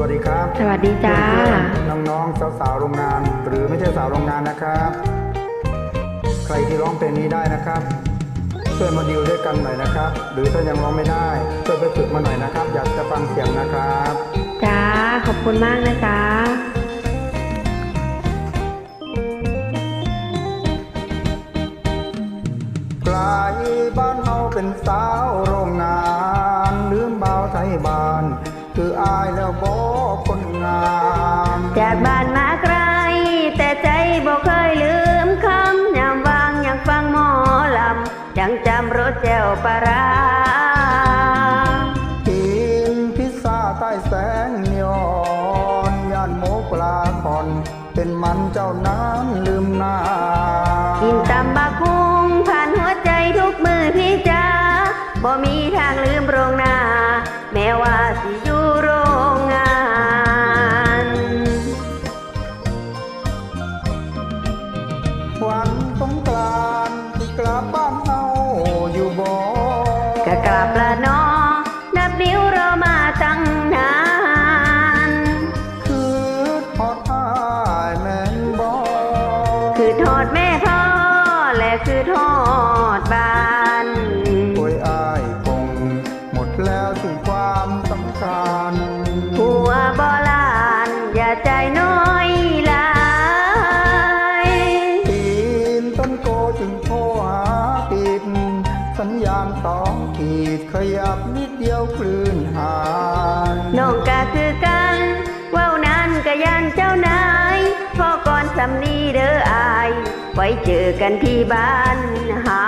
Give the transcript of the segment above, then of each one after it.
วัสดีครับ สวัสดีจ้าเพื่อนๆน้องๆสาวๆโรงงาน หรือไม่ใช่สาวโรงงานนะครับ ใครที่ร้องเพลงนี้ได้นะครับช่วยมาดิวด้วยกันหน่อยนะครับ หรือถ้ายังร้องไม่ได้ช่วยไปฝึกมาหน่อยนะครับ อยากจะฟังเสียงนะครับจ้าขอบคุณมากนะจ๊ะไกลบ้านเฮาเป็นสาว ปลาร้ากินพิซซ่าใต้แสงนีออนย่านโมกปลาคอน เป็นมันเจ้านั้นลืมหน้า กินตำบักคุงผ่านหัวใจทุกมือพี่จ้าบ่มีทางลืมโรงนา แม้ว่าสิอยู่โรงงานวันสงกรานต์ที่กลับบ้านเฮาอยู่บ่ ก็กลับละเนอนับนิ้วรอมาตั้งนาน คือทอดอ้ายแม่นบ่คือทอดแม่พ่อ และคือทอดบ้านโอ้ยอายคงหมดแล้วถึงความสำคัญหัวบอลาน อย่าใจน้อย สัญญาณสองขีดขยับนิดเดียวคลื่นหายน้องกาคือกันเว่านั้นกะยันเจ้านายพ่อก่อนสำนีเด้ออายไว้เจอกันที่บ้านหา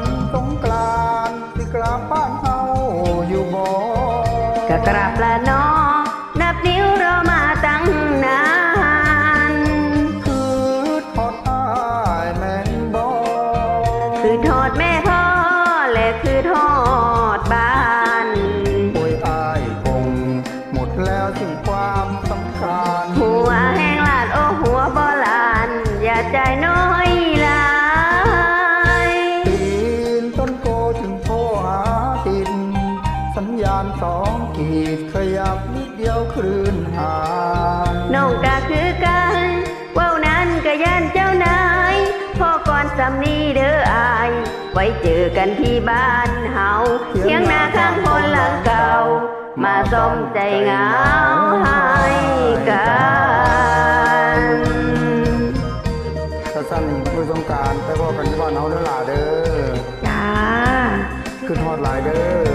วันสงกรานต์ที่กลับบ้านเฮาอยู่บ่ก็กราบละเนอนับนิ้วรอมาตั้งนานคือทอดอ้ายแม่นบ่คือทอดแม่พ่ คลื่นหาน้องก็คือกันเว้านั้นก็ย่านเจ้านายพ่อก่อนสำนีเด้ออาย ไว้เจอกันที่บ้านเฮาเทียงหน้าข้างคนหลังเก่า มาสมใจเหงาให้กันถ้าสั้นนี่คือสงการไปพ่อกันที่บ้านเฮาเด้อล่ะเด้อจ้าคือทอดหลายเด้อ